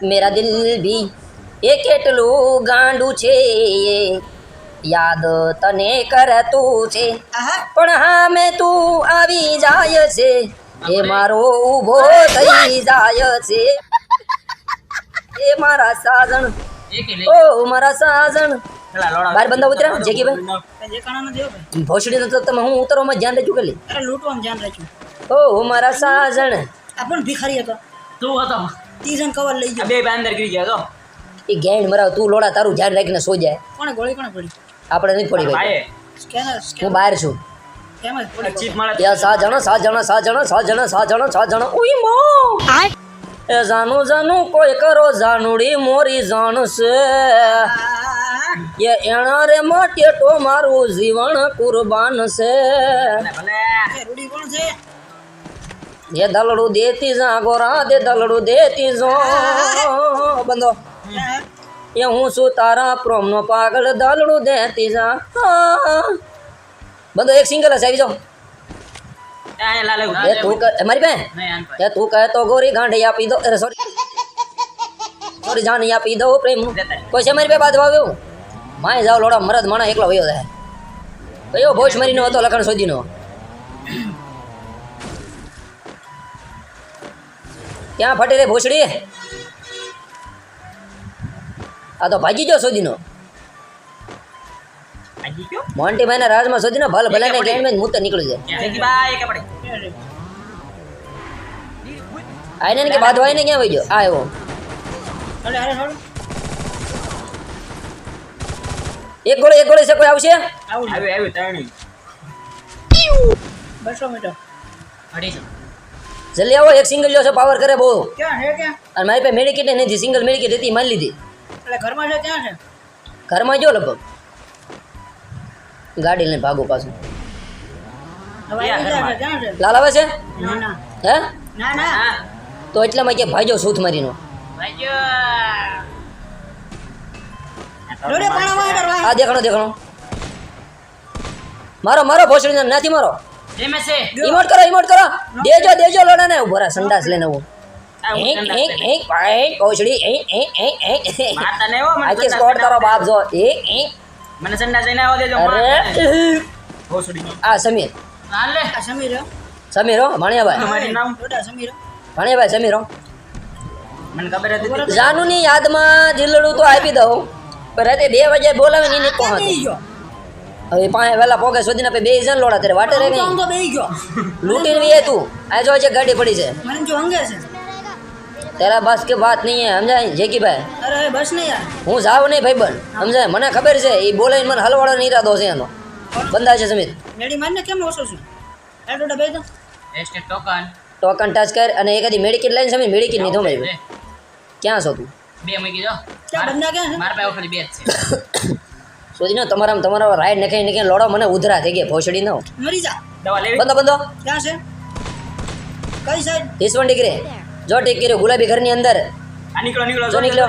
મેરા દિલ ભી એ કેટલું ગાંડું છે યાદ તને કરતું છે પણ હા મેં તું આવી જાય છે એ મારો ઊભો થઈ જાય છે એ મારા સાજણ ઓ મારા સાજણ બાર બંદા ઉતર્યા જેકી ભાઈ નથી ભોસડી તો તમે હું ઉતરવામાં ધ્યાન રહેજો કે અરે લૂંટવામાં ધ્યાન રાખ્યું ઓ મારા સાજણ આ ભિખારી હતો તું હતો ત્રીજન કવર લઈ ગયો. બે અંદર ગઈ ગયા તો એ ગેંડ મરાવ તું લોડા તારું ધ્યાન રાખીને સો જાય. કોણે ગોળી કોણે પડી આપણે નહીં પડી ભાઈ. સ્કેનર હું બહાર છું. કેમ જ પડી ચીપ મળે યા સા જણા સાત જણા સાત જણા સાત જણા સાત જણા સાત જણા. ઉઈ મો! એ જાનું જાનું કોઈ કરો જાનુડી મોરી જાણશે એ એણા રે માટે તો મારું જીવન કુરબાન છે. ભલે. રૂડી કોણ છે? એ દલડું દેતી જા ગોરા દે દલડું દેતી જો. બંધો. એ હું છું તારા પ્રોમનો પાગલ દલડું દેતી જા. બંધો એક સિંગલ હશે આવી જાઓ. મારી બેન? તું કહે તો ગોરી ગાંઠી આપી દો સોરી સોરી જાની આપી દો પ્રેમ. કોઈ છે મારી બે બાદ આવ્યું? માય જાવ લોડા મરદ માણા એકલો વયો જાય. કયો ભોજ મરીનો હતો લખણ સોજીનો ક્યાં ફટે રે ભોસડી? આ તો ભાગી ગયો સુધીનો મોન્ટી ભાઈના રાજમાં સુધીનો ભલ ભલાને ગેંડમાં મૂત નીકળી જાય. આઈને કે પડે. આઈને ને કે બાદ આઈને ક્યાં વહી ગયો? આ એવો. અરે અરે થોડું એક ગોળી એક ગોળી છે કોઈ આવશે? આવ્યું આવ્યું ત્રણ. બસો મીટર. અઢીસો. જલ્દી આવો એક સિંગલ લ્યો છે પાવર કરે બહુ. ક્યાં છે ક્યાં? અને મારી પાસે મેડિકેટ નથી સિંગલ મેડિકેટ હતી મારી લીધી. એટલે ઘરમાં છે ક્યાં છે? ઘરમાં જો લગભગ. ગાડી લઈને ભાગો પાછું. લાલ આવે છે? ના ના. હે? ના ના. હા. તો એટલામાં કે ભાઈજો સૂથ મારીનો. આ દેખાણો દેખાણો. મારો મારો ભોસડીને નથી મારો. ઇમોટ કરો ઇમોટ કરો. દેજો દેજો લોડાને. ઊભો રહે સંડાસ લઈને હું સમીર. સમીર હો. સમીર હો ભાણિયાભાઈ. તમારી નામ? રોડા સમીર હો. ભાણિયાભાઈ સમીર હો. મને ખબર હતી જાનુની યાદમાં દિલડું તો આપી દઉં. પણ રાતે બે વાગે બોલાવે નહીં એને ક્યાં બેહી પહોંચે ગયો. હવે પાસે વેલા પોગે સુધી બે જણ લોડા તારે વાટે રે નહીં તો બેહી ગયો. લૂંટીને વીએ તું. આ જો છે ગાડી પડી છે. મને જો હંગે છે. તેરા બસ કે વાત નહીં હે સમજાય? જેકી ભાઈ અરે બસ નહીં યાર. હું જાવ નહીં ભાઈ બન સમજાય? મને ખબર છે એ બોલાઈને મને હલવાડો ઈરાદો છે એનો. બંધા છે સમીર. મેડી મારને કેમ ઓછો છું? એડોડા તો એસ્ટેટ ટોકન ટોકન ટચ કર અને એક આદી મેડિકિટ લઈને સમીર મેડિકિટ નહીં બે ક્યાં છો તું? બે મૂકી જો ક્યાં બંદા ક્યાં મારા પાસે ખાલી બે છે. સોચીને તમારા તમારા રાઈડ નખાઈ નખાઈ લોડો મને ઉધરા થઈ ગયા ભોસડી નો. મરી જા. દવા લેવી? બંધો બંધો. ક્યાં છે? કઈ સાઈડ ઈસવણ ડિગ્રી જો ટેક કર્યો ગુલાબી ઘરની અંદર. આ નીકળો નીકળો જો નીકળો.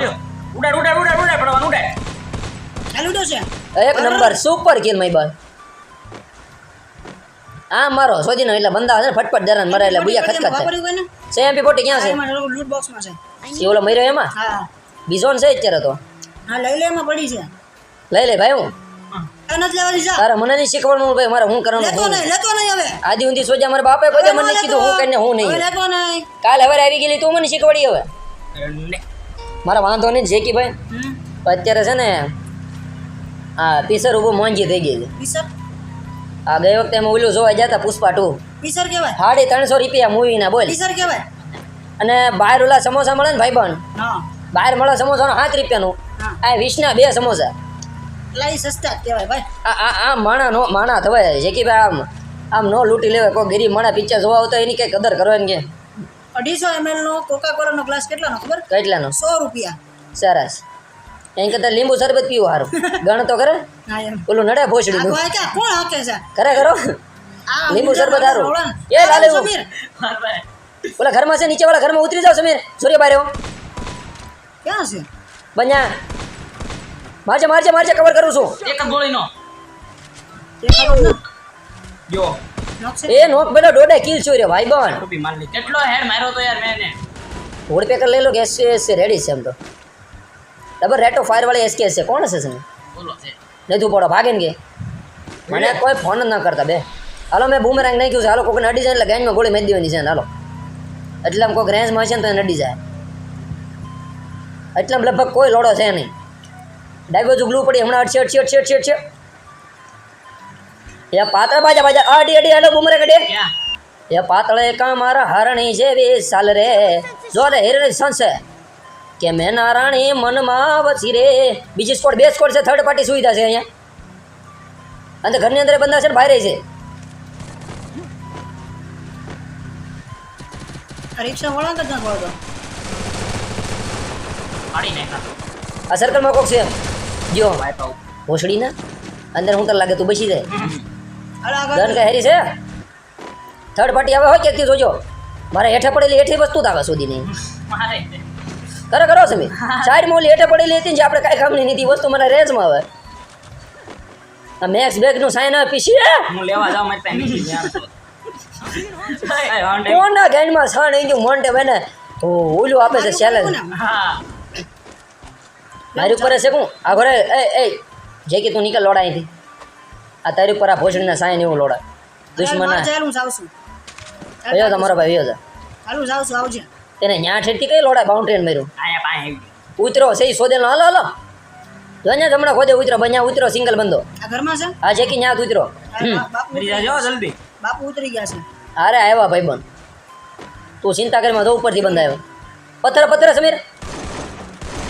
ઉડાડ ઉડાડ ઉડાડ ઉડાડ પડવાનું ઉડાડ. ચાલુ તો છે? એક નંબર સુપર કિલ માય બાલ આ મારો સોજીનો એટલે બંદા છે ફટફટ દરાન મરે એટલે બુયા ખતખત છે સે એમપી પોટી ક્યાં છે? લૂટ બોક્સમાં છે. એ ઓલો મર્યો એમાં? હા. બીજોન છે અત્યારે તો. હા લઈ લે એમાં પડી છે. લઈ લે ભાઈ હું. તારે મને નહીં શીખવાનું ભાઈ મારે હું કરવાનું લેતો નહીં લેતો નહીં હવે. આદિ ઊંધી સોજા મારા બાપે કોઈ મને કીધું હું કરીને હું નહીં. લેતો નહીં. કાલ હવે આવી ગયેલી તું મને શીખવાડી હવે. મારા વાંધો નહીં જેકી ભાઈ. અત્યારે છે ને આ પીસર ઉભું મોંજી થઈ ગઈ છે. પીસર? આ ગઈ વખતે અમે ઓલું જોવા જતા પુષ્પા ટુ. પીસર કહેવાય? સાડી ત્રણસો રૂપિયા મૂવીના બોલ. પીસર કહેવાય? અને બહાર ઓલા સમોસા મળે ને ભાઈ બન બહાર મળે સમોસાનો સાત રૂપિયાનું. નું આ વીસના બે સમોસા. એ સસ્તા જ કહેવાય ભાઈ. આ આ આ માણા નો માણા થવાય જેકી ભાઈ આમ આમ નો લૂંટી લેવાય કોઈ ગરીબ માણા પિક્ચર જોવા આવતા એની કઈ કદર કરવાની કે? અઢીસો એમએલ નો કોકા કોલાનો ગ્લાસ કેટલાનો ખબર? કેટલાનો? સો રૂપિયા. સરસ. એની કરતા લીંબુ શરબત પીવું સારું ગણ તો કરે ઓલું નડે ભોસડી તો આ કોણ હાકે છે? કરે કરો લીંબુ શરબત સારું એ લાલે સમીર. ઓલા ઘરમાં છે નીચે વાળા ઘરમાં ઉતરી જાવ સમીર. સૂર્ય બારે ક્યાં છે? બન્યા. મારજે મારજે મારજે કવર કરું છું. એક ગોળીનો. જો. એ નોક પેલો ડોડે કિલ છું રે ભાઈ બન રૂપી માર લી કેટલો હેડ માર્યો તો યાર મેં એને. પેકર લઈ લો કે એસ એસસી રેડી છે એમ તો. ડબલ રેટો ફાયર વાળી એસકે છે. કોણ હશે સને બોલો છે. નહીં તું પડો ભાગે ને કે. મને કોઈ ફોન ન કરતા બે. હાલો મેં બૂમરેંગ નાખ્યું છે. હાલો કોઈને અડી જાય એટલે ગેંગમાં ગોળી મેં દેવાની છે ને હાલો. એટલે આમ કોઈક રેન્જમાં હશે ને તો એને અડી જાય. એટલે લગભગ કોઈ લોડો છે નહીં. ડાબી બાજુ ગ્લુ પડી હમણાં અડશે અડશે અડશે અડશે અડશે. એ પાતળા બાજા બાજા અડી અડી હાલો બુમરે કડે એ પાતળે કા મારા હરણી જેવી સાલ રે. જો રે હિરણ સંસે કે મેં નારાણી મનમાં વસી રે. બીજી સ્કોડ બે સ્કોડ છે થર્ડ પાર્ટી સુવિધા છે અહીંયા. અને ઘરની અંદર બંધા છે ને બહાર છે. આ રિક્ષા જ નાખ્યા. આ સર્કલમાં કોક છે જો ભોસડી ના અંદર હું તને લાગે તું બસી જાય. અરે ગન કે હેરી છે. થર્ડ પાર્ટી આવે હોય કે જોજો. મારે હેઠે પડેલી હેઠી વસ્તુ આવે સુધી નહીં મારે. કરે કરો સમી સાઈડ મોલી હેઠે પડેલી હતી ને જે આપણે કાંઈ કામની નથી વસ્તુ મને રેન્જમાં આવે. આ મેક્સ બેગનું સાઈન આવે પીસી હું લેવા જાઉં મારી પાસે. કોના ગાઈડમાં સાણ આવી ગયું? મોન્ટે બને. ઓલું આપે છે ચેલેન્જ હા. મારી ઉપર છે કું આ ઘરે એ એ જે કે તું નીકળ લોડા અહીંથી. આ તારી ઉપર આ ભોસડીના સાઈન એવું લોડા. દુશ્મન ચાલું જાઉં છું. ભયો તમારો ભાઈ ભયો ચાલું જાઉં છું આવજે. તેને ન્યા ઠેરથી કઈ લોડા બાઉન્ડ્રી માર્યું? આયા પાસે ઉતરો સહી સોદેલ હાલો હાલો. જોને તમને ખોદે ઉતરો બન્યા ઉતરો સિંગલ બંધો. આ ઘરમાં છે? આ જે કે ન્યા ઉતરો બાપુ જલ્દી. બાપુ ઉતરી ગયા છે. અરે આવ્યા ભાઈ બંધ તું ચિંતા કરીમાં તો ઉપરથી બંધ આવ્યો પથ્થર પથ્થર સમીર.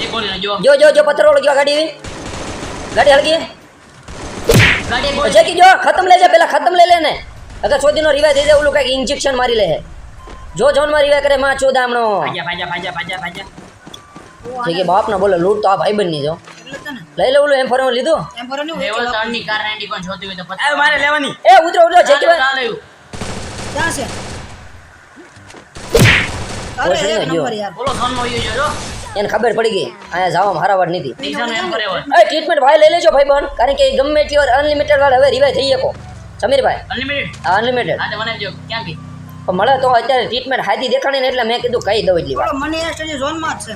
જો જો જો જો પથ્થર ઓળગ્યો ગાડી ગાડી ગાડી ગોળી જે ખતમ લે જા પેલા ખતમ લઈ લે ને અગર સોદીનો રિવાય થઈ જાય ઓલું કંઈક ઇન્જેક્શન મારી લે જો જોનમાં રિવાય કરે માં ચોદામણો ભાજા ભાજા ભાજા ભાજા ભાજા જે કે બાપ ના બોલે લૂટ તો આ ભાઈ બની જો ને લઈ લે ઓલું એમ ફરવા લીધું એમ ફરો નહીં લેવલ 3 ની કાર નાઇન્ટી પણ જોતી હોય તો પચાસ મારે લેવાની એ ઉતરો ઉતરો જેકી ભાઈ ચાલે ક્યાં છે અરે એક નંબર યાર બોલો ફોનમાં હોય જો એને ખબર પડી ગઈ. અહીંયા જવામાં હારાવાડ નથી. ટ્રીટમેન્ટ ભાઈ લઈ લેજો ભાઈ બન કારણ કે ગમે એટલી વાર અનલિમિટેડ વાળ હવે રિવાય થઈ શકો. સમીરભાઈ? અનલિમિટેડ આ અનલિમિટેડ તો મળે તો અત્યારે ટ્રીટમેન્ટ હાથી દેખાડી ને એટલે મેં કીધું કહી દઉં એટલી મને ઝોનમાં જ છે.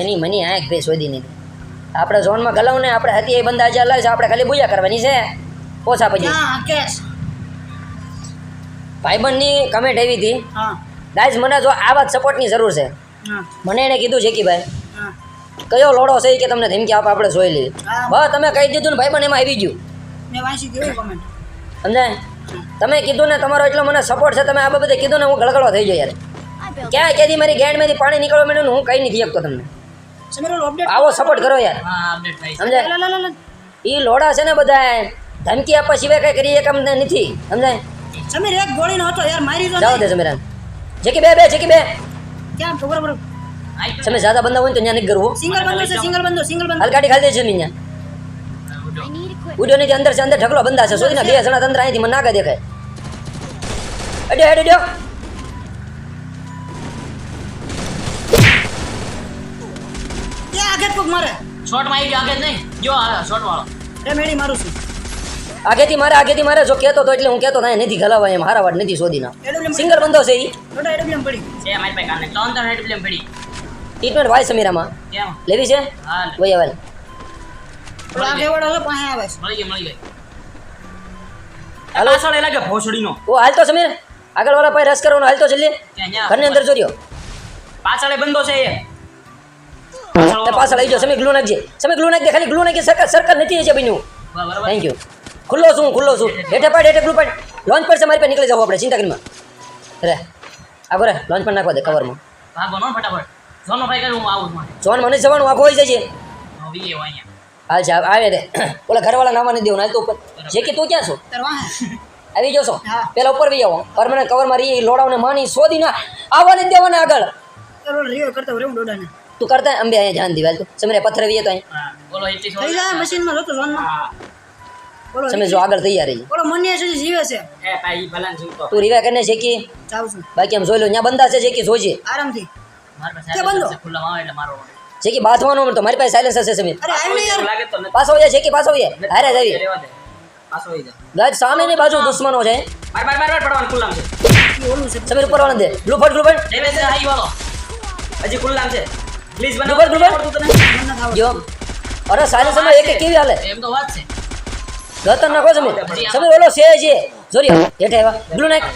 એની મની આંખ ભાઈ શોધી નથી આપણે ઝોનમાં ગલાવ ને આપણે હતી એ બંદા આજે લાવે છે આપણે ખાલી બુયા કરવાની છે. ઓછા પછી. કેશ ભાઈબંધની કમેન્ટ આવી હતી. હા. ગાઈઝ મને જો આ જ સપોર્ટની જરૂર છે. મને એણે કીધું છે કે ભાઈ કયો લોડો છે કે તમને ધમકી આપ આપણે જોઈ લઈએ. હા. બસ તમે કહી દીધું ને ભાઈ પણ એમાં આવી ગયું. મેં વાંચી દીધી કોમેન્ટ સમજાય? તમે કીધું ને તમારો એટલો મને સપોર્ટ છે તમે આ બાબતે કીધું ને હું ગળગળો થઈ જાય યાર. ક્યાં કેદી મારી ગેંડમાંથી પાણી નીકળવા માંડ્યું હું કઈ નથી શકતો તમને. આવો સપોર્ટ કરો યાર. સમજાય? લા લા લા લા એ લોડા છે ને બધા. ધમકી આપવા સિવાય કઈ કરીએ કામ નથી. સમજાય? સમીર એક ગોળી નહોતો યાર મારી જાઓ દે સમીરાન જેકી બે બે જેકી બે. ક્યાં ખબર બરો તમે જ્યાદા બંદા હોય તો ત્યાં નથી કરવું સિંગલ બંદો છે સિંગલ બંદો સિંગલ બંદો. હાલ ખાલી દે છે ઉડો. ઉડ્યો નથી અંદર છે અંદર ઢગલો બંધા છે સોદીના બે જણા અંદર અહીંથી મને નાગા દેખાય. અડ્યો હેડ અડ્યો. ક્યાં આગળ કોક મારે? શોટમાં આવી ગયો આગળ નહીં. જો આ શોટ વાળો. એ મેડી મારું છું. આગેથી મારે આગેથી મારે. જો કહેતો હતો એટલે હું કહેતો થાય નથી ગલાવા એમ હારા વાડ નથી એડબ્લ્યુએમ સિંગલ બંધો છે એ છે ટ્રીટમેન્ટ વાય સમીરામાં. લેવી છે? ભાઈ આવે છે. ઓ હાલતો સમીર. આગળ વાળા પાસે રસ કરવાનો હાલતો જલ્દી ઘરની અંદર જોજો. પાછળ બંધો છે એ. તે પાછળ આવી જાઓ. સમી ગ્લુ નાખજે. સમી ગ્લુ નાખજે. ખાલી ગ્લુ નાખી સરકાર સર્કલ નથી છે બન્યું. થેન્ક યુ ખુલ્લો છું ખુલ્લો છું. હેઠે પાડ હેઠે બ્લુ પાડ. લોન્ચ પર છે મારી પાસે નીકળી જવું આપણે ચિંતા કરીમાં રે આગો રે લોન્ચ પર નાખવા દે કવરમાં હા બનો ફટાફટ. જોનો ભાઈ કરું હું આવું છું જોન મને જવાનું આખો હોય જશે. અહીંયા. હાલ સાહેબ આવે રે. ઓલા ઘરવાળા નાવા નહીં દેવું ના તો ઉપર. જે કે તું ક્યાં છો? આવી જશો પેલા ઉપર બી આવો. પરમાનન્ટ કવર મારી લોડાવને માની શોધી ના આવવા નહીં દેવાના આગળ. તાર ઓલો રિયો કરતો રેવું ડોડાને. તું કરતા અંબે અહીંયા જાન દીવાલ તું. સમરે પથ્થર વીએ તો અહીં બોલો એટલી થઈ જાય મશીનમાં હા. બોલો તમે જો આગળ તૈયાર રહી. ઓલો મને સુધી જીવે છે. એ ભાઈ ભલાન જીવતો તું. રિવાય કરીને શેકી. જાઉં છું. બાકી આમ જોઈ લો ત્યાં બંધા છે શેકી જોજે. આરામથી. મારા પાસે કે બંધો? ખુલ્લા આવે એટલે મારો શેકી બાંધવાનો તો મારી પાસે સાયલેન્સ હશે સમીર. અરે આવ ને યાર. લાગે તો નથી. પાછો હોય શેકી પાછો જાય હારે જ આવી રહેવા દે. પાછો જાય જા ગજ સામેની બાજુ દુશ્મનો છે. બાર બાર બાર પડવાનું ખુલ્લામાં છે. ઓલું છે. સમીર ઉપર વાળા દે. ગ્લુફટ ગ્લુફટ ડેમેજ હાઈ વાળો. હજી ખુલ્લામ છે. પ્લીઝ બનાવ. ગ્રુબર, ફટ આવડતું. જો. અરે સાયલેન્સરમાં એક એક કેવી હાલે? એમ તો વાત છે. ગતર નાખો સમીર સમીર ઓલો છે છે જોરી હેઠે આવ્યા બ્લુ નાખ.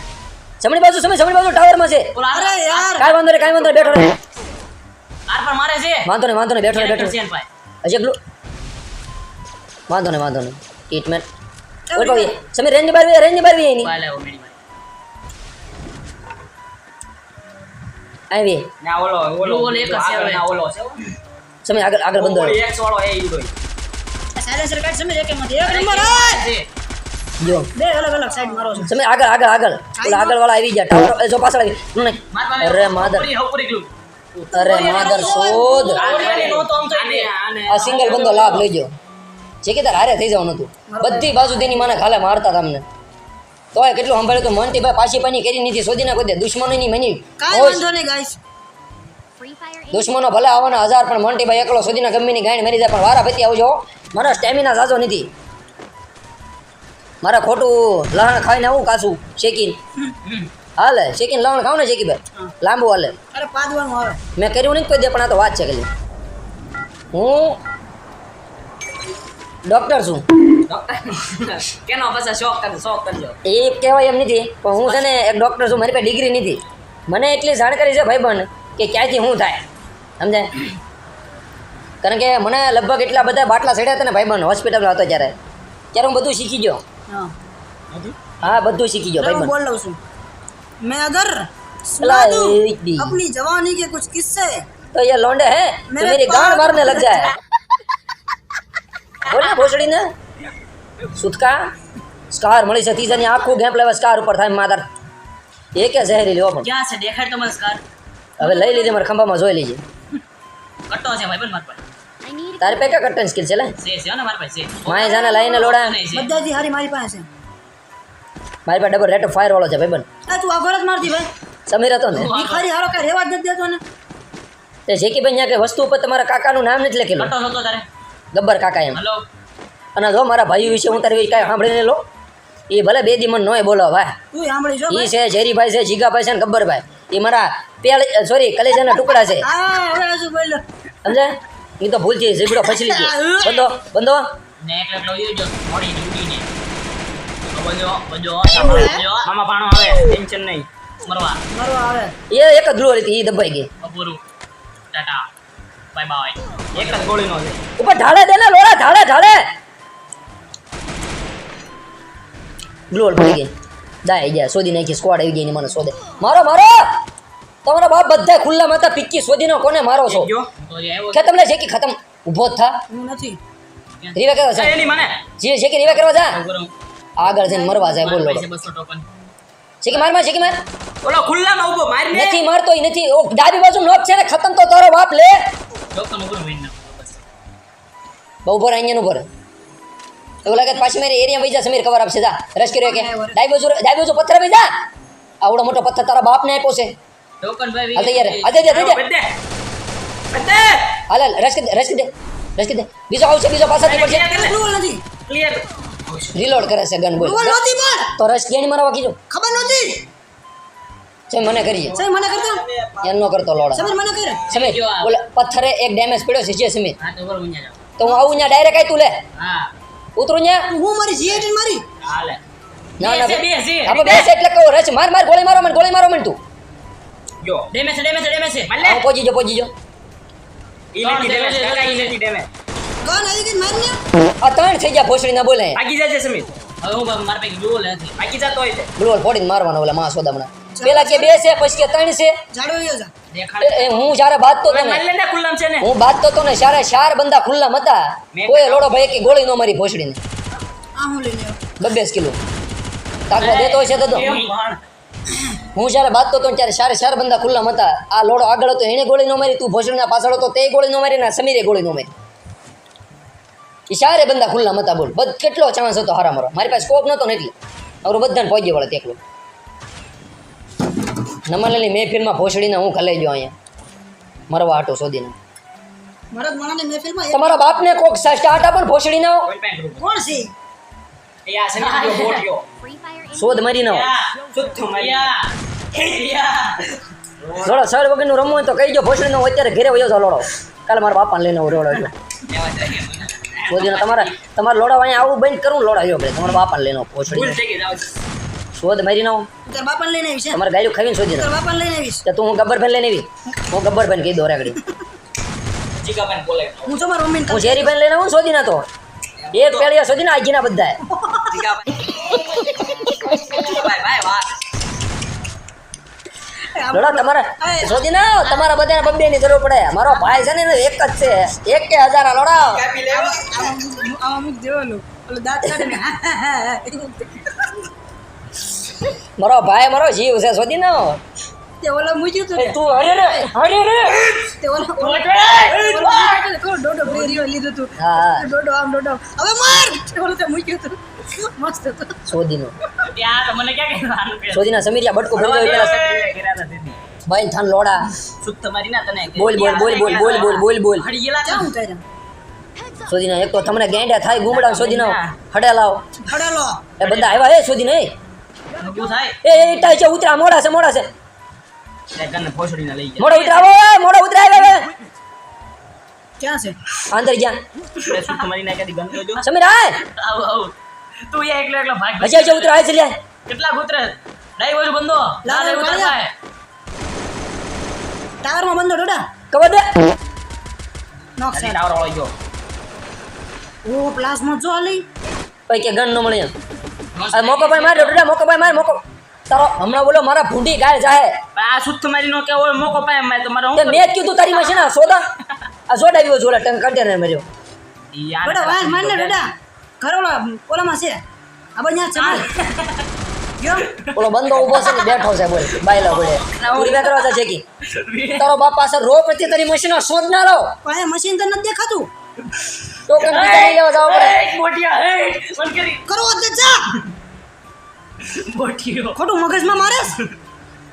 જમણી બાજુ સમીર જમણી બાજુ ટાવરમાં છે. ઓલા અરે યાર. કાઈ વાંધો નહીં કાઈ વાંધો નહીં બેઠો રે આર પર મારે છે. વાંધો નહીં વાંધો ને બેઠો રે બેઠો છે હજી બ્લુ. વાંધો નહીં વાંધો નહીં. ટ્રીટમેન્ટ ઓય ભાઈ સમીર રેન્જ બારવી રેન્જ બારવી એની. આવી. ના ઓલો ઓલો ઓલો એક છે ના ઓલો છે. સમીર આગળ આગળ બંધો X વાળો એ ઈ. સાયલેન્સર કાઢ સમીર એક એમાંથી એક નંબર! જો. બે અલગ અલગ સાઈડ મારો છે. સમીર આગળ આગળ આગળ. ઓલા આગળ વાળા આવી ગયા. ટાવર જો પાછળ આવી પાસે અરે માદર. અરે માદર શોધ. ઓલી નો તો આમ તો આને આને આ સિંગલ બંદો લાભ લઈ ગયો જે કે તાર હારે થઈ જવાનું હતું. બધી બાજુ તેની માને ખાલે મારતા તમને. તોય કેટલું સંભાળ્યું તો મોન્ટીભાઈ પાછી પાની કરી નથી શોધી નાખો દે. દુશ્મનોની મની. કાંઈ વાંધો નહીં ગાઈસ દુશ્મનો ભલે આવવાના હજાર પણ મોન્ટીભાઈ એકલો સુધીના ગમીની ગાયણ મરી જાય પણ વારા પતિ આવજો મારા સ્ટેમિના જાજો નથી. મારા ખોટું લહણ ખાઈને આવું કાચું શેકીને. હાલે શેકીને લહણ ખાવ ને શેકી ભાઈ. લાંબુ હાલે. અરે પાદવાનું આવે મેં કર્યું નહીં કોઈ દે પણ આ તો વાત છે ખાલી. હું ડોક્ટર છું. કેનો પાછા શોખ કર શોખ કરજો. એ કહેવાય એમ નથી પણ હું છે ને એક ડોક્ટર છું મારી પાસે ડિગ્રી નથી. મને એટલી જાણકારી છે ભાઈબંધ. કે ક્યાંથી શું થાય સમજાય કારણ કે મને લગભગ એટલા બધા બાટલા ચડ્યા હતા ને ભાઈબંધ હોસ્પિટલમાં હતો ત્યારે ત્યારે હું બધું શીખી ગયો હા હા બધું શીખી ગયો चलो मैं ભાઈબંધ बोल रहा हूँ सुन मैं अगर सुना अला, दूं एक भी। अपनी जवानी के कुछ किस्से तो ये लौंडे हैं तो मेरे मेरी गांड पास- मारने लग जाए બોલ ને ભોસડી ને સુતકા સ્કાર મળી છે ત્રીજાની આખું ગેમ લેવા સ્કાર ઉપર થાય માદર એ કે ઝહેરી લેવો પણ ક્યાં છે દેખાડ તો મને સ્કાર હવે લઈ લીધી મારા ખંભામાં જોઈ લીધી. કટ્ટો છે ભાઈ માર પાસે તારે પે કટન સ્કિલ છે લે. છે છે ને મારા પાસે છે. માય જાને લઈને લોડા. છે. હારી મારી પાસે. મારી પાસે ડબલ રેટ ઓફ ફાયર વાળો છે ભાઈ બન આ તું આગળ જ મારતી ભાઈ. સમીર હતો ને. ઈ ખરી હારો કઈ રેવા જ નથી દેતો ને. તે જેકી ભાઈ ત્યાં કે વસ્તુ ઉપર તમારા કાકાનું નામ નથી લખેલું. કટ્ટો હતો તારે? ગબ્બર કાકા એમ. હેલો. અને જો મારા ભાઈઓ વિશે હું તારી કાંઈ સાંભળીને લો. એ ભલે બે દી મન નોય બોલો ભાઈ. તું સાંભળી જો ભાઈ. છે ઝેરીભાઈ છે જીગાભાઈ છે ને ગબ્બરભાઈ. એ મારા પેલે સોરી કલેજાના ટુકડા છે. સમજે? એ તો ભૂલથી ઝીબડો ફસલી ગયો. બંધો બંધો. ને એટલે એટલો ઈ જો મોડી ની. ઉડીને બજો બજો બજો મામા પાણો આવે ટેન્શન નહીં. મરવા. મારો આવે. એ એક જ ગ્લો હતી એ દબાઈ ગઈ. અપૂરું ટાટા. Bye bye. એક જ ગોળીનો છે. ઉપર ઢાળે દે ને લોડા ઢાળે ઢાળે. ગ્લોલ પડી ગઈ. દાય ગયા શોધી નાખી સ્કવાડ આવી ગઈ મને શોધે. મારો મારો! તમારા બાપ બધા ખુલ્લા માતા પિક્કી શોધીનો કોને મારો છો? જે. કે તમને છે કે ખતમ? ઊભો જ થા. હું નથી. રીવે કરવા છે એની મને. જી છે કે રીવે કરવા જા. આગળ જઈને મરવા જાય બોલ લોડો છે 200 ટોકન. છે કે માર માર છે કે માર? ઓલો ખુલ્લામાં ઊભો માર ને નથી મારતો ઈ નથી. ઓ ડાબી બાજુ નોક છે ને ખતમ તો તારો બાપ લે. બહુ ઉપર અહીંયા નું એવું લાગે લગત પાછી મારી એરિયા વઈ જા સમીર ખબર આપશે. જા રસ કર્યો કે. ડાબી બાજુ પથ્થર વઈ જા. આવડો મોટો પથ્થર તારા બાપને આપ્યો છે. ટોકન ભાઈ હાલ તૈયાર હાલ દે દે દે બધે! બધે! હાલ હાલ રસ દે રસ દે રસ દે. બીજો આવશે બીજો પાછળથી પડશે ક્લુઅલ નથી. ક્લિયર રીલોડ કરે છે ગન બોલ. તો રસ ગેણી મારવા કીધું. ખબર નહોતી છે મને કરીએ. મને કરતો? એમ નો કરતો લોડા. સમીર મને કરે. સમીર ઓલા પથ્થરે એક ડેમેજ પડ્યો છે જે સમીર. હા તો તો હું આવું ત્યાં ડાયરેક્ટ આય તું લે. હા. ઉતરું હું મારી જીએટી મારી? હાલે. ના ના. આપણે એટલે કહું માર માર ગોળી મારો મને ગોળી મારો મને તું. ડેમેજ છે ડેમેજ છે ડેમેજ. છે માર લે આવું પહોંચી જો. પહોંચી જો ઈ ડેમેજ કાકા ઈ ડેમેજ. ગન આવી ગઈ મારી ને આ ત્રણ થઈ ગયા ભોસડી ના બોલે. ભાગી જાય છે સમીર. હવે હું માર પૈકી ગોલ નથી ભાગી જતો હોય ગ્લોલ ફોડીને મારવાનો ઓલા માં સોદામણા પેલા કે બે છે પછી કે ત્રણ છે હું જ્યારે બાંધતો તો ને ખુલ્લામાં હું બાંધતો તો ને ત્યારે ચાર બંદા ખુલ્લા હતા કોઈ લોડો ભાઈ કે ગોળી નો મારી ભોસડીને. આ હું લઈને આવ્યો બબ્બેસ કિલો. તાકવા દેતો છે તો હું જ્યારે બાંધતો હતો ત્યારે ચારે ચાર બંદા ખુલ્લા હતા આ લોડો આગળ હતો એને ગોળી નો મારી તું ભોસડીના પાછળ હતો તે ગોળી નો મારી ના સમીરે ગોળી નો મારી. એ ચારે બંદા ખુલ્લા હતા બોલ. બધ કેટલો ચાન્સ હતો હારા મારો મારી પાસે સ્કોપ નતો ને એટલે. અમારું બધાને પહોંચી વળે તેકલો નમનલાલની મહેફિલમાં ભોસડીને હું ખલાઈ ગયો અહીંયા. મરવા હાટો શોધીને. તમારા બાપને કોક સસ્ટા હાટા પણ ભોસડી ના કોણ છે? શોધ મારી ના થોડો સર વગરનું રમવું તો કહી દો ભોસડી નો અત્યારે ઘેરે વયો છો લોડો કાલે મારા બાપાને લઈને હું રોડો એટલે તમારે તમારે લોડા અહીંયા આવું બંધ કરું લોડા આવ્યો તમારા બાપાને લઈને ભોસડી. શોધ મારી ના આવું તાર બાપાને લઈને આવીશ? તમારે ગાયું ખાવીને શોધી તાર બાપાને લઈને આવીશ. તો તું હું ગબ્બર ભાઈ લઈને આવી? હું ગબ્બર ભાઈ કહી દો રેગડી જીગા બેન બોલે હું તો મારો મમ્મી હું શેરી ભાઈ લઈને આવું શોધીને તો. એક પેડિયા શોધીને આગીના બધા ભાઈ ભાઈ વાહ લોડા તમારે શોધીને આવો. તમારા બધાને બબ્બે ની જરૂર પડે. મારો ભાઈ છે ને એક જ છે. એક કે હજાર લોડા. દેવાનું દાંત કાઢે ને મારો ભાઈ મારો જીવ છે શોધીને આવો તે ઓલો મૂક્યું તું. તું હરે રે હરે રે. તે ઓલો ઓલો ઓલો મૂક્યું ને, કોણ ડોડો બ્રેડ લીધું તું. ડોડો આમ ડોડો. હવે માર! તે ઓલો તે મૂક્યું તું. મસ્ત હતું. શોધીનો ત્યાં મને ક્યાં કહેવાનું શોધીના સમીરિયા બટકું ભરી દો પેલા ભાઈ થાન લોડા. તમારી ના તને બોલ બોલ બોલ બોલ બોલ બોલ બોલ બોલ. હડી ગયેલા શોધીના એક તો તમને ગેંડા થાય ગુમડા શોધીના હડે લાવ. હડેલો એ બધા આવ્યા એ શોધીને એ થાય એ એ ટાઈ છે ઉતરા મોડા છે મોડા છે. તે ગનને ફોસડીને લઈ જાય મોડા ઉતરાવો મોડા ઉતરા આવે ક્યાં છે? અંદર ગયા. તમારી ના કદી જો સમીર આય. આવ આવ. તું યે એકલો એકલો ભાગ હજી જો ઉતરા આય છે. લ્યા. કેટલા ઉતરે ડાઈ બાજુ બંધો. ના ના ઉતરા. ભાઈ. ટાવરમાં બંધો ડોડા. કબર દે નોક હજી ટાવર વાળો ગયો. ઓ પ્લાઝમા જો આલી ભાઈ કે ગન ન મળે એમ. આ મોકો ભાઈ માર ડોડા મોકો ભાઈ માર મોકો. તારો હમણાં બોલો મારા ભૂંડી ગાય જાહે. આ સુત મારી નો કેવો મોકો પાય મે તમારે તે મેં જ કીધું તારી મશીન આ સોદા. આ સોડા આવ્યો જોલા ટંક ને મર્યો. બડો વાસ માર ને ડોડા ઘરોળા ઓલામાં છે. આ બન્યા છે માર. ઓલો બંદો ઊભો છે ને બેઠો છે બોલ. બાયલા બોલે. કરવા છે કી? તારો બાપ પાસે રો પ્રત્યે તારી મશીન શોધ ના લો. પણ મશીન તો નથી દેખાતું. ટોકન પીતા લેવા જવા પડે મોટિયા હે બંધ કરી કરો જ! જા મોટિયો. ખોટું મગજમાં મારે?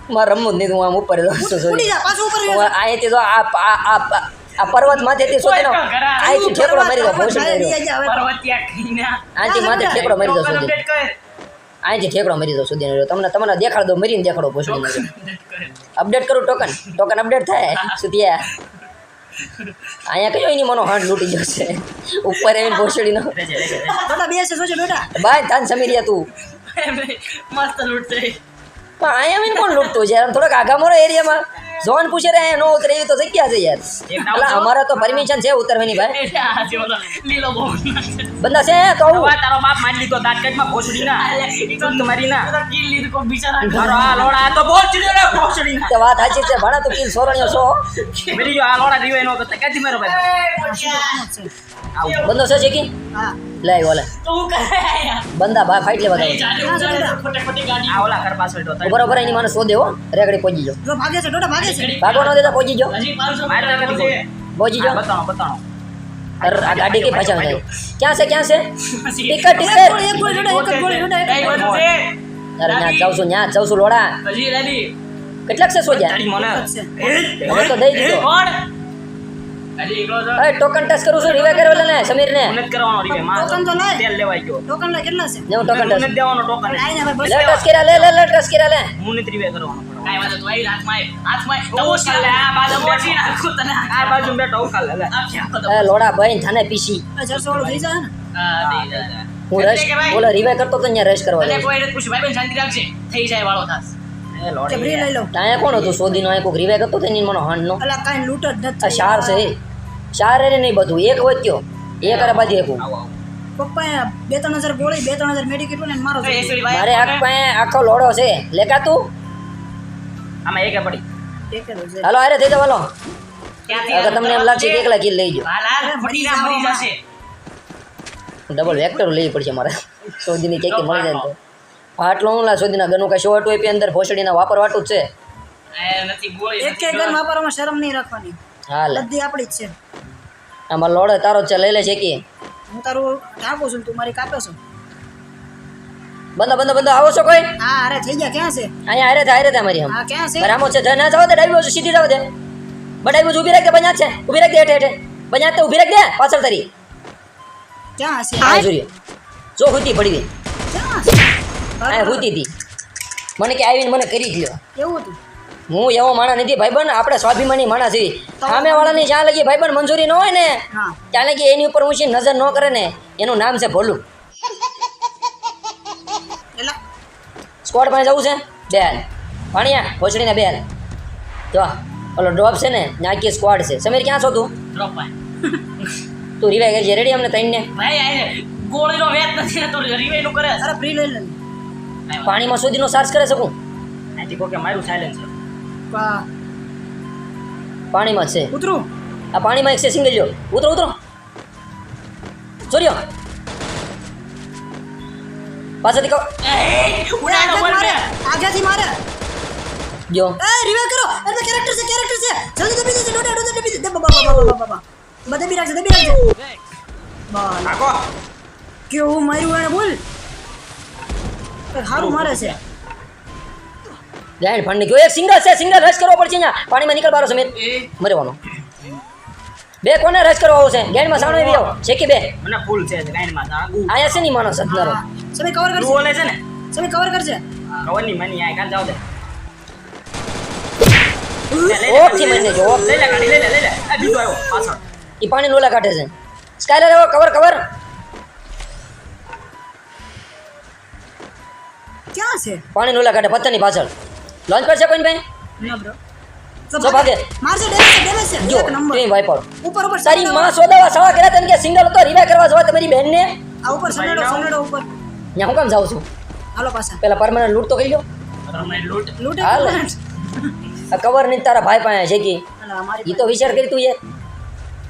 માર રમવું નહીં હું આમ ઉપર ઉડી જા પાછો ઉપર હું અહીંથી જો આ આ આ આ પર્વત માથેથી શોધીનો અહીંથી ઠેકડો મારી દો ભોસડી પર્વતિયા કહીના અહીંથી માથે ઠેકડો મારી દો સુધી અપડેટ કર. અહીંથી ઠેકડો મારી દો સુધી તમને તમને દેખાડ દો મરીને દેખાડો ભોસડી અપડેટ અપડેટ કરું. ટોકન. ટોકન અપડેટ થાય સુધિયા અહીંયા કયો એની મનો હાંડ લૂટી જશે ઉપર એવી રેજે રેજે ડોડા બે છે સોજો બેટા. બાય તાન સમીરિયા તું. મસ્ત લૂટ થઈ પણ અહીંયા મેં કોણ લૂંટતું છે? થોડોક આઘા મોરો એરિયામાં. ઝોન પૂછે રે નો ઉતરે એવી તો જગ્યા છે યાર. એટલે અમારે તો પરમિશન છે ઉતરવાની ભાઈ. લીલો બહુ બંદા છે તો હું? તારો બાપ માન લીધો દાટકેટમાં ભોસડી ના. તમારી ના. કિલ લીધો કો બિચારા. તારો આ લોડા તો ભોસડી ના ભોસડી ના. તે વાત સાચી છે ભણા તો કિલ સોરણ્યો છો? મેરી જો આ લોડા રીવાય નો કરતા ક્યાંથી મારો ભાઈ. આવું બંદો છે શીખી હા. લાય ઓલે. તું કરે બંદા ભાઈ ફાઈટ લેવા જાવ ઓલા કર પાછળ તો બરોબર એની મને શોધે હો રેગડી પહોંચી જો જો ભાગે છે ડોડા ભાગે છે. ભાગો ન દેતા પહોંચી જો હજી 500 પહોંચી જો બતાવો બતાવો. આ ગાડી કે બચાવ જાય. ક્યાં છે ક્યાં છે? Ticket ticket. એક ગોળી ડોડા એક ગોળી ડોડા એક ગોળી. અરે ના જાઉં ન્યા જાઉં લોડા. હજી રેડી કેટલાક છે સોજા મને. હવે તો દઈ દીધો. કોણ? ટોકન ટચ કરું છું રિવાઈ કરો ને સમીર ને મને કરવાનો રીવે માં ટોકન તો લે તેલ લેવાઈ ગયો. ટોકન લે કેટલા છે? ને ટોકન ટોકન મને દેવાનો ટોકન આઈને હવે બસ લે ટચ કર્યા લે લે લે ટચ કર્યા લે. હું રીવે કરવાનો કાઈ વાત તો આઈ હાથમાં હાથમાં તો ઉછાળ લે આ બાજુ બેઠી નાખો તને. આ બાજુ બેઠો ઉકાલ લે. એ લોડા ભાઈ થાને પીસી. જરસો વાળું થઈ જા ને. હા થઈ જા હું રશ બોલો રિવાઈ કરતો તો અહીંયા રશ કરવા દે કોઈ ને પૂછ્યું ભાઈ બેન શાંતિ રાખજે. થઈ જાય વાળો થાસ એ કે લોડી ફ્રી લઈ લો. ત્યાં કોણ હતું? સોદીનો અહીં કોઈક રિવાઈ કરતો તો એની મનો હાંડ નો અલા કાંઈ લૂંટ જ આ નથી શાર છે એ. શાર એને નહીં બધું. એક વધ્યો એક અરે બાજુ એકું. આવો આવો. પપ્પાએ બે ત્રણ હજાર ગોળી બે ત્રણ હજાર મેડિકેટ ને મારો તો એ સીડી ભાઈ મારે આખ પાસે આખો લોડો છે. લેકા તું? આમાં એક પડી. એક જ છે. હાલો અરે થઈ જાવ હાલો. ક્યાંથી અગર તમને એમ લાગશે કે એકલા કિલ લઈ જાઓ. હાલ હાલ ફટી ના મરી જશે. ડબલ વેક્ટર લેવી પડશે મારે. સોદીની કેક મળી જાય ને તો. આટલો હું સુધીના ગનું કાંઈ શોર્ટ હોય અંદર ભોસડીના વાપરવાટું જ છે. એક કે ગન વાપરવામાં શરમ નહીં રાખવાની. હાલ. બધી આપણી જ છે. આમાં લોડે તારો છે લઈ લે છે કે. હું તારું ઢાંકું છું તું મારી કાપે છું. બંદા બંદા બંદા આવો છો કોઈ? હા અરે થઈ ગયા ક્યાં છે? અહીંયા હારે થાય હારે થાય મારી હા ક્યાં છે? રામો છે ના જાવ દે ડાઈવો સીધી જાવ દે બડાઈ બાજુ ઊભી રાખ દે બન્યા છે. ઊભી રાખ દે હેઠે હેઠે. બન્યા તો ઊભી રાખ દે પાછળ તારી. ક્યાં છે આ જોરી જો હુતી પડી ગઈ. આ હુતી હતી મને કે આવીને મને કરી જ લ્યો એવું હતું હું એવો માણસ નથી ભાઈબંધ આપણે સ્વાભિમાની માણસ છીએ સામે વાળાની જ્યાં લગી ભાઈબંધ મંજૂરી ન હોય ને ત્યાં લગી એની ઉપર ઊંચી નજર ન કરે ને એનું નામ છે ભોલું. સ્કોટ પાસે જવું છે? બેન. પાણીયા ભોસડીને બેન. જો ઓલો ડ્રોપ છે ને નાખી સ્કોડ છે. સમીર ક્યાં છો તું? ડ્રોપ તું રિવાય કરજે. રેડી અમને ત્રણને? ભાઈ આ ગોળીનો વેત નથી ને તો રિવાઈ નું કરે. અરે ફ્રી લઈ લે. પાણીમાં સુધીનો ચાર્જ કરી શકું અહીંથી કોકે મારું સાયલેન્સ છે. પા પાણીમાં જ છે. ઉતરું. આ પાણીમાં એક છે સિંગલ લ્યો. ઉતરો ઉતરો. સૂર્ય પાછળથી કહો. ઉડાડો બોલ મારે. બે. આગળથી મારે. જો. એ રિવાઇવ કરો. અરે કેરેક્ટર છે કેરેક્ટર છે. જલ્દી દબી દેજે ડોડા ડોડા દબી દે બાબા બાબા બાબા બાબા બાબા દબી રાખજે દબી રાખજો. બાલ. કેવું માર્યું એને બોલ. હારું મારે છે. ગાયણ ફંડ ગયો એક સિંગલ છે સિંગલ રશ કરવો પડશે અહીંયા. પાણીમાં નીકળ બારો સમીર. મરવાનો. બે કોને રશ કરવા આવું છે? સાણો એવી આવો છે કે બે. મને ફૂલ છે ગાઈનમાં આગુ અહીંયા છે નહીં માણસ સતનારો સમી કવર કરશે ઓલે છે ને? સમી કવર કરશે કવરની મની આ કાં જાવ દે. ઓપથી મરીને જો. ઓપ. લે ગાડી લઈ લે લે આ બીજો આવ્યો પાછળ. ઈ પાણી લોલા કાઢે છે. સ્કાયલર એવો કવર કવર ક્યાં છે? પાણી લોલા કાઢે પથ્થરની પાછળ. લોન્ચ પર છે કોઈ ભાઈ? ના બ્રો જો ભાગે. મારશે ડેમેજ ડેમેજ છે. જો ટીમ વાઇપર ઉપર ઉપર તારી માં સોદાવા સવા કર્યા તને કે સિંગલ રિવાય કરવા જવા તમારી બહેનને? આ ઉપર સનેડો સનેડો ઉપર. ત્યાં હું કામ જાઉં છું? હાલો પાછા. પેલા પરમાનન્ટ લૂંટ તો કરી લો. તમે લૂંટ હાલ. આ કવરની તારા ભાઈ પાસે છે કે? ઈ તો વિચાર કરી તું એ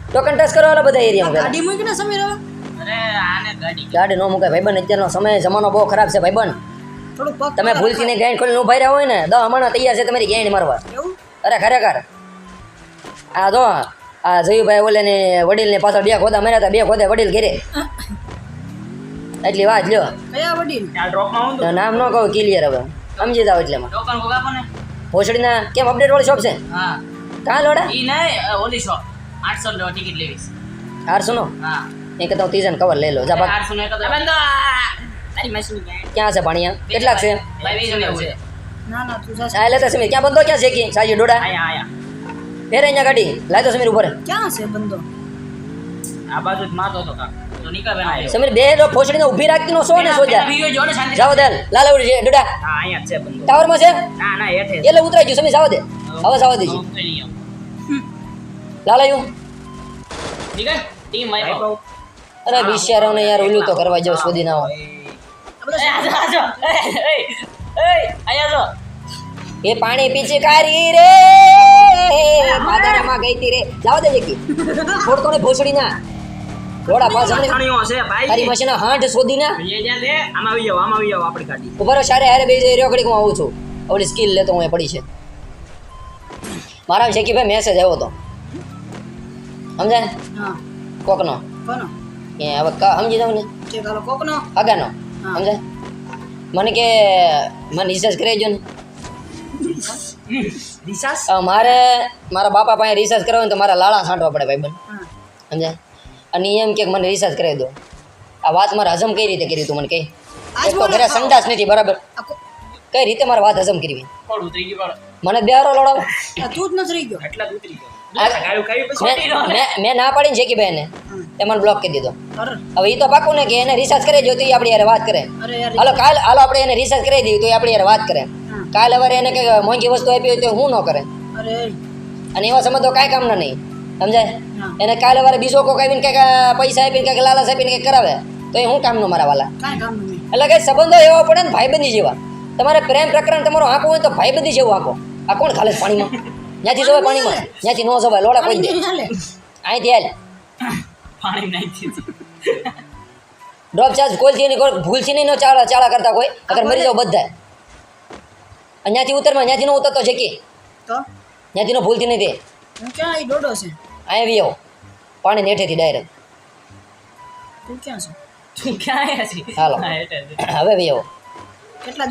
ટોકન ટચ કરવા વાળા બધા એરિયા ગાડી મૂકી ને સમીર અરે આને ગાડી ગાડી નો મુકાય. ભાઈબંધ અત્યારનો સમય જમાનો બહુ ખરાબ છે ભાઈબંધ. તમે ભૂલથી ને ગેંડ ખોલીને ઊભા રહ્યા હોય ને દો હમણાં તૈયાર છે તમારી ગેંડ મારવા. અરે ખરેખર. આ જો આ જયુભાઈ ઓલે ને વડીલ ને પાછળ બે ખોદા માર્યા હતા બે ખોદે વડીલ ઘેરે. એટલી વાત લ્યો. કયા વડીલ? આ ડ્રોપમાં હું તો. નામ ન કહું ક્લિયર હવે. સમજી જાવ એટલે ભોસડીના કેમ અપડેટ વાળી શોપ છે? હા. કાં લોડા ઈ નહીં ઓલી શોપ 800 નો ટિકિટ લેવીશ 800 નો હા. એ તો તીજન કવર લઈ લો. જા ભાગ. આઠસો ને કદા બંધો તારી મશીન ક્યાં ક્યાં છે પાણીયા કેટલાક છે? ના ના જા. લેતા સમીર ક્યાં બંધો? ક્યાં છે કે? સાજી ડોડા? આયા આયા. ફેરે અહીંયા ગાડી. લાય તો સમીર ઉપર. ક્યાં છે બંધો? આ બાજુ જ મારતો હતો કાક તો નીકળ સમીર બે જો ભોસડીને ઊભી રાખતી નો સો ને સો જા વિડિયો જો ને શાંતિ જાવ દે. લાલ આવડી છે ડોડા. હા અહીંયા છે બંધો. ટાવરમાં છે? ના ના હેઠે એટલે ઉતરાઈ ગયું સમીર જાવ દે. હવે જાવ દેજી. લાલ આવ્યું? ટીમ અરે બિચારાઓને યાર ઓલું તો કરવા જાવ શોધી ના હોય એ આજો આજો એ એ એ આયા એ પાણી પિચકારી રે. પાદારામાં ગઈ તી રે. જાવ દે જેકી છોડ કોને ભોસડી ના થોડા પાસ હમણે ખાણીઓ છે ભાઈ. તારી મશીન હાંઠ શોધી ના એ જ્યાં છે આમ આવી જાવ આમ આવી જાવ આપણી ગાડી ઉભરો સારે હારે બેસી રહ્યો ઘડીક હું આવું છું. ઓલી સ્કિલ લેતો હું એ પડી છે. મારા શેકી ભાઈ મેસેજ આવ્યો તો. સમજાય? હા. કોકનો? કોનો? એ હવે સમજી જાવ ને? કોકનો? આગાનો હા. સમજાય? મને કે મને રિસર્ચ કરાવી જો ને મારે મારા બાપા પાસે રિસર્ચ કરાવે ને તો મારા લાળા છાંટવા પડે ભાઈ બન. સમજાય? અને એમ કે મને રિસર્ચ કરાવી દો આ વાત મારે હજમ કઈ રીતે કરી તું મને કહી? એક તો ઘરે સંડાસ નથી બરાબર? કઈ રીતે મારે વાત હજમ કરવી? મને બેહારો લડાવો આ તું જ નથી રહી ગયો. એટલા ઉતરી ગયો. મેં ને. મેં- મેં ના પાડીને છે કે હમ. તે મને બ્લોક કરી દીધો. હવે એ તો પાકું ને કે એને રિસર્ચ કરે જો તો એ આપણી યાર વાત કરે. હાલો કાલ હાલો આપણે એને રિસર્ચ કરી દઈએ તો એ આપણી યાર વાત કરે. કાલ હવે એને કે મોંઘી વસ્તુ આપી હોય તો હું ન કરે. અને એવા સમય તો કાંઈ કામના નહીં. સમજાય? એને કાલે વારે બીજો કોઈ આવીને કંઈક પૈસા આપીને કંઈક લાલચ આપીને કંઈક કરાવે તો એ હું કામનું મારા વાલા? કાંઈ કામ નહીં. એટલે કે સંબંધો એવા પડે ને ભાઈબંધી જેવા. તમારે પ્રેમ પ્રકરણ તમારો આંકવું હોય તો ભાઈબંધી જેવું આંકો. આ કોણ ખાલે પાણીમાં? ત્યાંથી જવાય પાણીમાં. ત્યાંથી નો જવાય લોડા કોઈ દે અહીંથી હાલ. પાણી નાખી ડ્રોપ ચાર્જ કોલથી નહીં ભૂલથી નહીં ચાળા ચાળા કરતા કોઈ. અગર મરી જાવ બધા અહીંયાથી ઉતરમાં ત્યાંથી નો ઉતરતો છે કે. ત્યાંથી નો ભૂલથી નહીં તે ક્યાં અહીં છે? અહીંયા વી આવો પાણી નેઠેથી ડાયરેક્ટ. તું ક્યાં છો? તું ક્યાં? હાલો. હવે વી આવો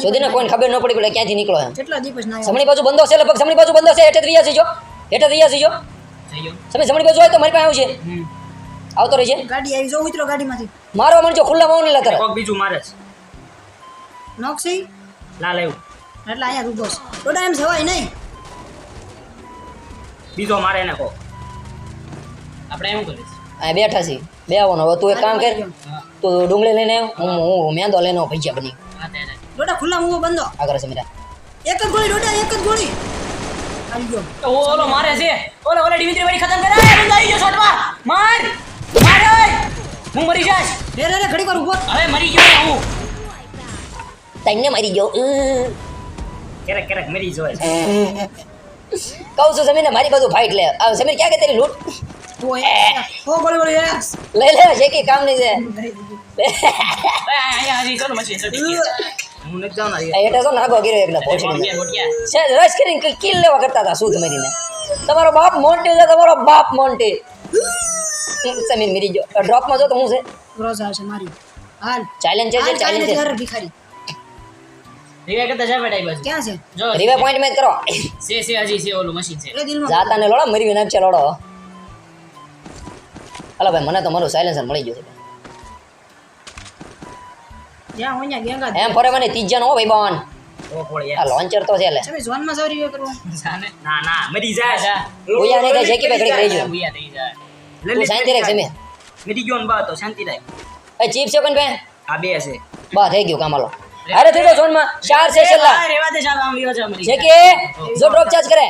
સુધી કોઈને ખબર ન પડી પડે ક્યાંથી નીકળો એમ. કેટલા દિવસ ના સમણી બાજુ બંધો છે લગભગ સમણી બાજુ બંધો છે હેઠે રહ્યા છે જો. હેઠે રહ્યા છે જો તમે બાજુ હોય તો મારી પાસે આવશે. આવતો રહેજે. ગાડી આવી જો ઉતરો ગાડીમાંથી. મારવા માંડજો ખુલ્લા માં નહીં લતર કોક બીજું મારે છે. નોક છે ઈ? લાલ આવ્યું. એટલે અહીંયા રૂબો છે. ડોડા એમ જવાય નહીં. બીજો મારે એને કહો આપણે એમ કરીશ આ બેઠા છીએ. બે આવવાનો હવે તું એક કામ કર. તું ડુંગળી લઈને આવ. હું હું મેંદો લઈને આવું ભજીયા બની. હા. ડોડા ખુલ્લા મુવો બંધો. આગળ સમીરા એક જ ગોળી ડોડા એક જ ગોળી. આવી ગયો. ઓ, ઓલો મારે છે. ઓલો ઓલો ડિમિત્રી વાળી ખતમ કરે એ બંદો આવી ગયો શોટ માર. માર ઓય! હું મરી જાશ. રે રે રે ઘડી વાર ઊભો હવે મરી ગયો હું. તને મરી ગયો. ઉહ. ક્યારેક ક્યારેક મરી જોય કહું છું જમીને મારી બાજુ ફાઇટ લે. આ સમીર ક્યાં કે તેરી લૂંટ? ઓ ગોળી લઈ લે છે. કે કામ નહીં છે અહીંયા હજી ચાલો મશીન સટી ગયું. હું નથી જવાના આ હેઠે તો નાગો ગીરો એકલા ગોટિયા, પહોંચી ગોટિયા. છે રસ કરીને કંઈક કિલ લેવા કરતા હતા શું તમારીને તમારો બાપ મોન્ટી છે તમારો બાપ મોન્ટી સમીર મરી ગયો ડ્રોપમાં જો તો હું છે ક્રોસ આવશે મારી હાલ ચાઇલેન્જ છે હાલ ચાઇલેન્જ ચાલે છે ઘર ભિખારી રિવાઈ કરતા જા બેટા એ બાજુ. ક્યાં છે જો રીવે પોઈન્ટ મેચ કરો છે છે હજી છે ઓલું મશીન છે એ દિલમાં જાતા ને લોડો મરી નાખ છે લોડો હાલો ભાઈ મને તો મારું સાયલેન્સર મળી ગયું છે જ્યાં હોય ત્યાં ગેંગા એમ ફરે મને ત્રીજા નો ભાઈ બોન આ લોન્ચર તો છે લે. તમે ઝોનમાં રિવ્યુ કરવા. ના ના મરી જાય છે ઓયા ને કે પે ઘડીક રહી ગયો ભૂયા થઈ જાય લે શાંતિ રાખ સમે મરી ગયો ને બા તો શાંતિ રાખ. એ ચીપ છે કોણ બે આ બે છે. બા થઈ ગયું કામ હાલો. અરે થઈ ગયો ઝોનમાં ચાર છે છેલ્લા. આ રેવા દે જા આમ વિયો છે મરી છે કે જો ડ્રોપ ચાર્જ કરે.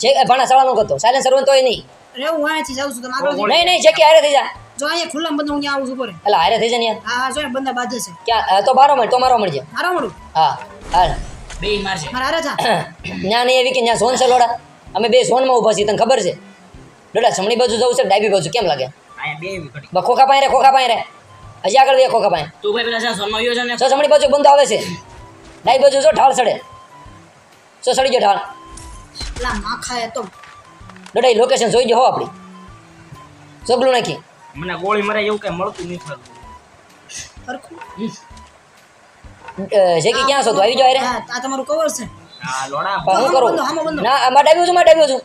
છે એ ભણા સવાલ કરતો. સાયલેન્સર હોય તોય નહીં. રે હું અહીંયાથી જાઉં છું તમે આગળ નહીં નહીં છે કે હારે થઈ જા. જો અહીંયા ખુલ્લા બંધ હું આવું છું ઉપર એટલે હારે થઈ જાય ને હા હા જો બંદા બાંધે છે. ક્યાં? તો બારો મળ તો મારો મળજે. મારો મળું? હા હાલ. બે મારશે મારા હારે થા ત્યાં નહીં એવી કે ન્યા સોન છે લોડા? અમે બે સોનમાં ઊભા છીએ તને ખબર છે? લોડા જમણી બાજુ જવું છે ડાબી બાજુ કેમ લાગે? બે બા ખોખા પાસે રે ખોખા પાસે રે. હજી આગળ વે ખોખા પાસે. તું ભાઈ પેલા સોનમાં વિયો છે ને. જમણી બાજુ બંધ આવે છે. ડાબી બાજુ જો ઢાળ સડે. સો સડી ગયો ઢાળ. લા માખા તો. લોડા લોકેશન જોઈ જો હો આપણી. સગલું નાખી. મને ગોળી મરે એવું કઈ મળતું નહીં અ, જેકી ક્યાં છો તું? આવી જાવ રે આ તમારું કવર છે. આ લોડા. હું કરું. ના આમાં ડાબી બાજુ માં ડાબી બાજુ.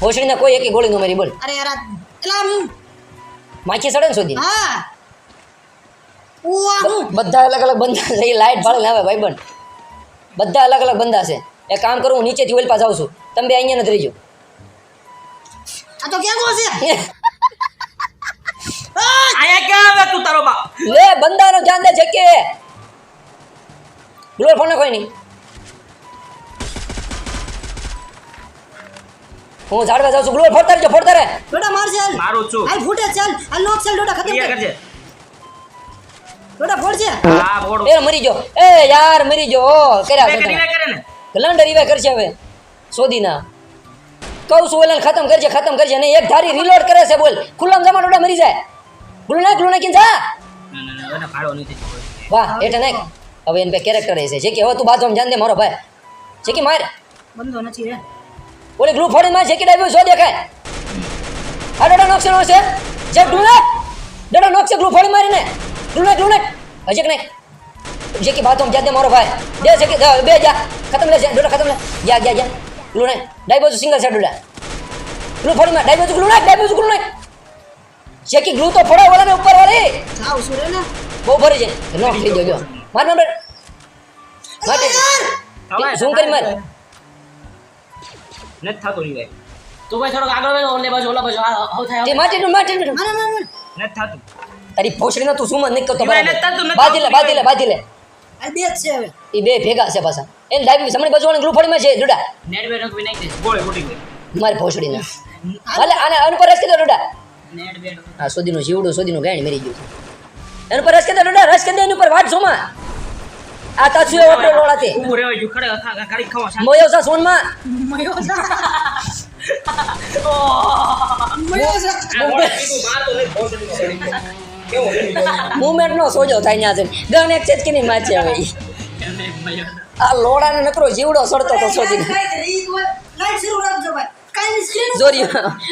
ભોસડીને કોઈ એકી ગોળી નો મારી બોલ. અરે યાર એલા હું? માખી સડે ને સુધી? હા. બધા અલગ અલગ બંધા છે. એ લાઈટ ભાળે આવે ભાઈ બંધ બધા અલગ અલગ બંધા છે. એ કામ કરું હું નીચેથી ઓલ પાસે આવું છું. તમે બે અહીંયા નથી રહીજો આ તો ગો છે આયા ક્યાં આવે તું તારો બાપ લે બંદાનો ધ્યાન દે છે કે ગ્લોર ફોન કોઈ નહીં હું ઝાડવા જાઉં છું ગ્લોર ફોડતા રહેજો ફોડતા રહે ડોડા માર ચાલ મારું છું આ ફૂટે ચાલ આ લોક ચાલ ડોડા ખતમ કર કરજે ડોડા ફોડ છે હા ફોડ એ મરી જો એ યાર મરી જો ઓ, કર્યા કરી કરે ને ગલંડ રીવે કરશે હવે સોદીના કહું છું ઓલાને ખતમ કરજે ખતમ કરજે નહીં એક ધારી રિલોડ કરે છે બોલ ખુલ્લામ જમા ડોડા મરી જાય ગુલું નાખ ગુલું નાખીને જા ના ના ના એને ફાળો નથી થતો. વાહ એટલે નાખ હવે એને બે કેરેક્ટર છે જે કે હવે તું બાથરૂમ જાન દે મારો ભાઈ છે કે માર બંધો નથી રે ઓલી ગ્લુ ફોડી માં છે કે ડાબ્યું શું દેખાય આ ડોડા નોક્સ નો છે જે ગ્લુ નાખ ડોડા નોક્સ ગ્લુ ફોડી મારીને ગ્લુ નાખ ગ્લુ નાખ હજી કે નાખ જે કે બાથરૂમ જાન દે મારો ભાઈ દે છે કે જા, બે જા ખતમ લે છે ડોડા ખતમ લે જા જા જા ગ્લુ નાખ ડાઈ બાજુ સિંગલ છે ડોડા ગ્લુ ફોડી માર ડાઈ બાજુ ગ્લુ નાખ ડાઈ બાજુ ગ્લુ તો ફોડા વાળાને ઉપર વળે જાવ સુરે રે ને? બહુ ભરી છે. નો થઈ ગયો જો. માર નંબર માટી શું કરી માર? નથી થતું ઈ ભાઈ તું ભાઈ થોડો આગળ વેલો ઓલે બાજુ ઓલા બાજુ આ આવું થાય તે માટી નું માટી નું. મારે મારે મારે. નથી થતું. તારી ભોસડીનો તું શું મત નહીં કરતો બરાબર. નથી થતું, બાજી લે બાજી લે બાજી લે. આ બે જ છે હવે. એ બે ભેગા છે પાછા. એને ડાબી જમણી બાજુ વાળી ગ્રુપ ફળીમાં છે ડુડા. નેટ બે નોક નાખી દઈશ ગોળી ફૂટી ગઈ. મારી ભોસડીને. ભલે આને અન પર રસ કે દે ડુડા. નેટ બે આ સોદીનું જીવડું સોદીનું ગાયણ મરી ગયું એન પર રસ કે દે રસ કે દે એની ઉપર વાત જોમાં. આ તાછુ એ ઓટો રોળા તે? ઊભો રહેવાય જો ખડે ખા- ખાડી ખાવા. મોયો સા સોનમાં. મયો મોયો સા મોયો સા મોયો સા બહાર તો નહીં ભોસડીનો મુવમેન્ટ નો સોજો થાય ત્યાં છે ગણ એક ચેચકી ની માચે હવે આ લોડા ને નકરો જીવડો સડતો તો સોદીનો લાઈટ શરૂ રાખજો ભાઈ. કાઈ ની સ્ક્રીન જોરી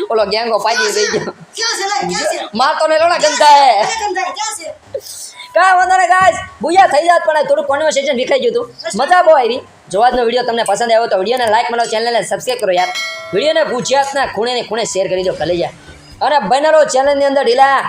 ઓલો ગેંગો પાજી થઈ ગયો. ક્યાં છે લાઈટ? ક્યાં છે? મારતો ને લોડા ગંધા હે અરે કંધાઈ ક્યાં છે? કાંઈ વાંધો નહીં ગાઈસ. ભૂયા થઈ જાત પણ થોડું કોન્વર્સેશન વિખાઈ ગયું હતું. મજા બહુ આવી. જોવાતનો વીડિયો તમને પસંદ આવ્યો તો વિડીયોને લાઈક મારો ચેનલને સબસ્ક્રાઈબ કરો યાર. વિડીયોને ગુજરાતના ખૂણે ને ખૂણે શેર કરી દો કલેજા અને બનારો ચેનલની અંદર ઢીલા.